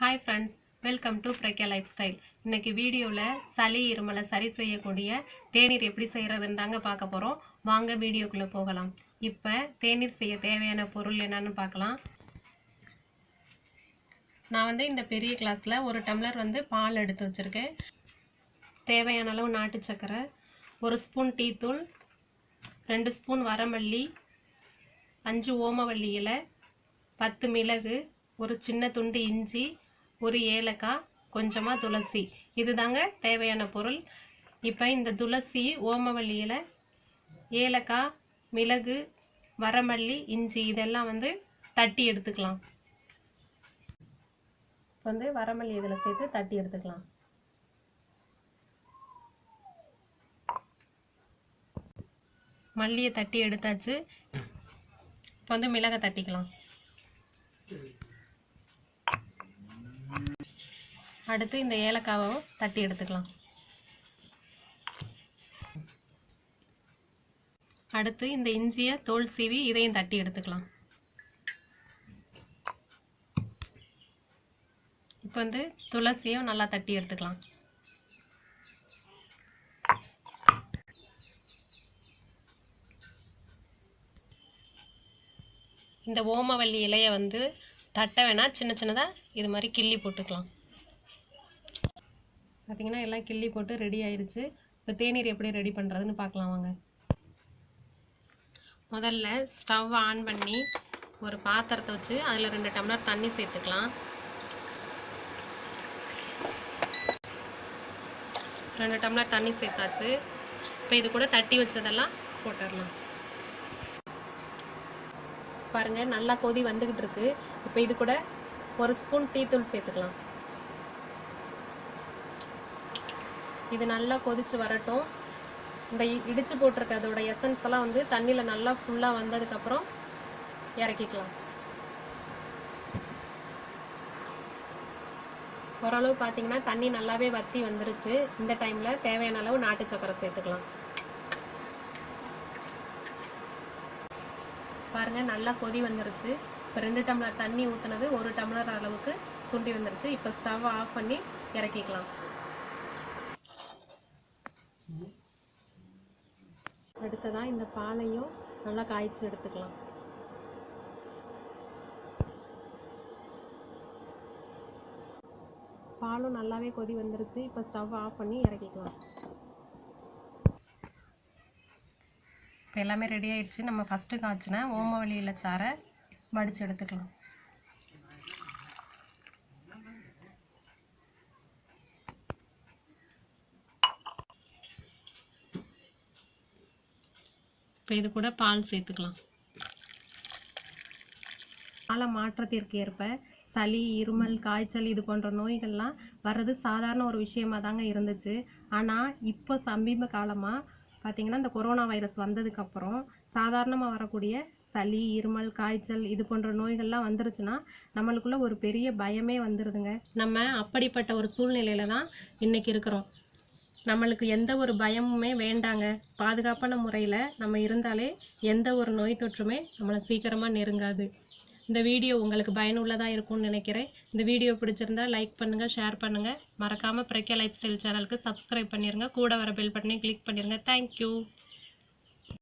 Hi friends welcome to Pragya lifestyle இன்னைக்கு வீடியோவில் சளி இருமலை சரி செய்யக்கூடிய தேநீர் எப்படி செய்கிறதுன்னு தாங்க பார்க்க போகிறோம் வாங்க வீடியோக்குள்ளே போகலாம். இப்போ தேநீர் செய்ய தேவையான பொருள் என்னன்னு பார்க்கலாம். நான் வந்து இந்த பெரிய கிளாஸில் ஒரு டம்ளர் வந்து பால் எடுத்து வச்சுருக்கேன். தேவையான அளவு நாட்டு சக்கரை ஒரு ஸ்பூன் டீத்தூள் ரெண்டு ஸ்பூன் வரமல்லி அஞ்சு ஓமவல்லி இலை பத்து மிளகு ஒரு சின்ன துண்டு இஞ்சி ஒரு ஏலக்காய் கொஞ்சமாக துளசி. இதுதாங்க தேவையான பொருள். இப்போ இந்த துளசி ஓமவல்லியில் ஏலக்காய் மிளகு வரமல்லி இஞ்சி இதெல்லாம் வந்து தட்டி எடுத்துக்கலாம். வந்து வரமல்லி இதில் சேர்த்து தட்டி எடுத்துக்கலாம். மல்லியை தட்டி எடுத்தாச்சு. இப்போ வந்து மிளகை தட்டிக்கலாம். அடுத்து இந்த ஏலக்காவை தட்டி எடுத்துக்கலாம். அடுத்து இந்த இஞ்சியை தோல் சீவி இதையும் தட்டி எடுத்துக்கலாம். இப்போ வந்து துளசியும் நல்லா தட்டி எடுத்துக்கலாம். இந்த ஓமவல்லி இலையை வந்து தட்ட வேணால் சின்ன சின்னதாக இது மாதிரி கிள்ளி போட்டுக்கலாம். பார்த்தீங்கன்னா எல்லாம் கிள்ளி போட்டு ரெடி ஆயிடுச்சு இப்போ தேநீர் எப்படி ரெடி பண்ணுறதுன்னு பார்க்கலாம் வாங்க. முதல்ல ஸ்டவ் ஆன் பண்ணி ஒரு பாத்திரத்தை வச்சு அதில் ரெண்டு டம்ளர் தண்ணி சேர்த்துக்கலாம். ரெண்டு டம்ளர் தண்ணி சேர்த்தாச்சு. இப்போ இது கூட தட்டி வச்சதெல்லாம் போட்டுடலாம். பாருங்கள் நல்லா கொதி வந்துக்கிட்டு இருக்கு. இப்போ இது கூட ஒரு ஸ்பூன் டீத்தூள் சேர்த்துக்கலாம். இது நல்லா கொதிச்சு வரட்டும். இந்த இடித்து இடிச்சு போட்டிருக்க அதோட எசன்ஸ் எல்லாம் வந்து தண்ணியில் நல்லா ஃபுல்லாக வந்ததுக்கப்புறம் இறக்கிக்கலாம். ஓரளவு பார்த்தீங்கன்னா தண்ணி நல்லாவே வத்தி வந்துருச்சு. இந்த டைமில் தேவையான அளவு நாட்டு சக்கரை சேர்த்துக்கலாம். பாருங்கள் நல்லா கொதி வந்துருச்சு. இப்போ ரெண்டு டம்ளர் தண்ணி ஊற்றுனது ஒரு டம்ளர் அளவுக்கு சுண்டி வந்துருச்சு. இப்போ ஸ்டவ் ஆஃப் பண்ணி இறக்கிக்கலாம். அடுத்ததாக இந்த பாலையும் நல்லா காய்ச்சி எடுத்துக்கலாம். பாலும் நல்லாவே கொதி வந்துருச்சு. இப்போ ஸ்டவ் ஆஃப் பண்ணி இறக்கிக்கலாம். இப்போ எல்லாமே ரெடி ஆயிடுச்சு. நம்ம ஃபஸ்ட்டு காய்ச்சின ஓமவல்லியில் சாரை வடித்து எடுத்துக்கலாம். இப்போ இது கூட பால் சேர்த்துக்கலாம். கால மாற்றத்திற்கு ஏற்ப சளி இருமல் காய்ச்சல் இது போன்ற நோய்கள்லாம் வர்றது சாதாரண ஒரு விஷயமா தாங்க இருந்துச்சு. ஆனால் இப்போ சமீப காலமாக பார்த்தீங்கன்னா இந்த கொரோனா வைரஸ் வந்ததுக்கப்புறம் சாதாரணமாக வரக்கூடிய சளி இருமல் காய்ச்சல் இது போன்ற நோய்கள்லாம் வந்துருச்சுன்னா நம்மளுக்குள்ள ஒரு பெரிய பயமே வந்துடுதுங்க நம்ம அப்படிப்பட்ட ஒரு சூழ்நிலையில தான் இன்னைக்கு இருக்கிறோம். நம்மளுக்கு எந்த ஒரு பயமுமே வேண்டாங்க. பாதுகாப்பான முறையில் நம்ம இருந்தாலே எந்த ஒரு நோய் தொற்றுமே நம்மளை சீக்கிரமாக நெருங்காது. இந்த வீடியோ உங்களுக்கு பயனுள்ளதாக இருக்கும்னு நினைக்கிறேன். இந்த வீடியோ பிடிச்சிருந்தா லைக் பண்ணுங்கள் ஷேர் பண்ணுங்கள் மறக்காமல் பிரக்யா லைஃப் ஸ்டைல் சேனலுக்கு சப்ஸ்கிரைப் பண்ணிடுங்க கூட வர பெல் பட்டனையும் கிளிக் பண்ணிடுங்க தேங்க்யூ.